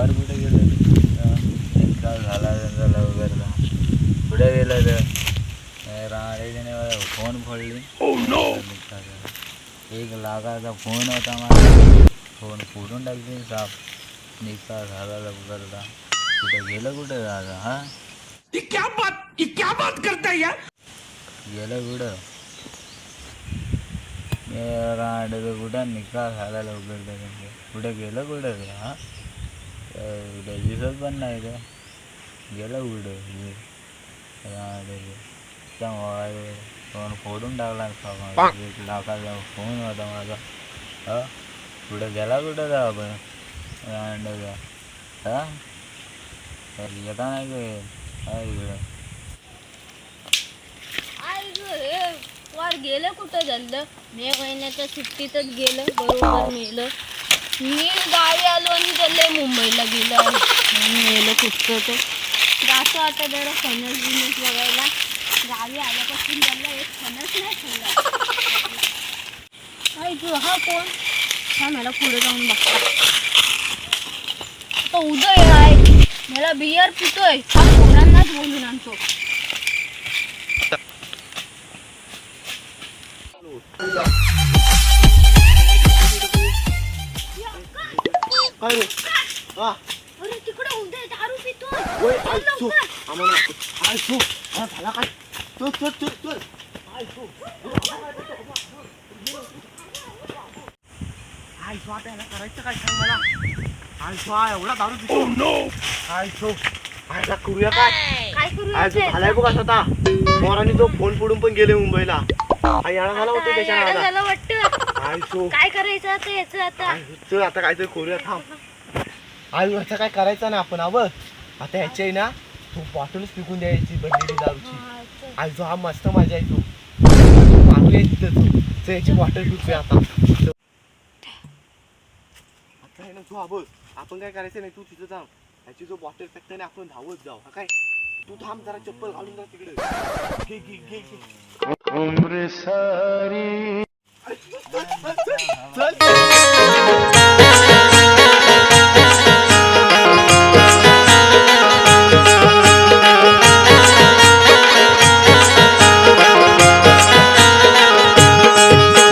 भावावर कुठे गेलं? त्यांचा झाला त्यांचा वगैरे पुढे गेलं तर राडीने फोन फोडली. Oh, एक लाखाचा फोन होता माझा. फोन फोडून टाकली साप. निकाल झाला लवकरता कुठे गेलं कुठे झालं हा? क्या बात क्या बात करता यार? गेलं कुठं? राडचं कुठं निकाल झाला लवकर कुठं गेलं कुठं हा? कुठं दिसत पण नाही ते गेलं त्या मोबाईल फोन फोडून टाकला एक लाखाचा फोन होता माझा. हा? कुठं गेला कुठं जा आपण? रांडचा हा? येता नाही इकडं. वार गेलं कुठं झालं? मे महिन्याच्या सुट्टीतच गेलं बरोबर मेलं मी गावी आलो आणि गेलं कुठचं तर जातो आता जरा फणस बिनस बघायला. गावी आल्यापासून त्याला एक फणस नाही खाल्ला. आई गं, हा कोण? हा मला पुढे जाऊन बघता आता उदय आहे. मला बियर पितोय. हा पोरांनाच बोलून आणतो. काय रे? हा. दारू पितोय ओय चल आय तू लवकर. आम्हाला आय तू हा झाला काय चल चल चल चल आय तू आय तू आता याला करायचं काय सांग मला आय तू हा एवढा दारू पितो करूया काय करू? झालाय बघ आता मोरानी तो फोन फोडून पण गेले मुंबईला याला झाला होतं त्याच्या वाटतं काय करायचं आता याचं आता चल आता काहीतरी करूया थांब आयुर्वाचा काय करायचा ना आपण आवं. आता ह्याची आहे ना तू बॉटलच पिकून द्यायची बनलेली दारूची. आज हा मस्त मजा येतो आहे तिथं तू. याची बॉटल पिकूया आता. आता आहे ना तू अबो आपण काय करायचं नाही तू तिथं जाऊ ह्याची जो बॉटल फेकता ना आपण धावत जाऊ. हा काय? तू थांब जरा चप्पल घालून जा तिकडे. घे घे घे घे. सारी.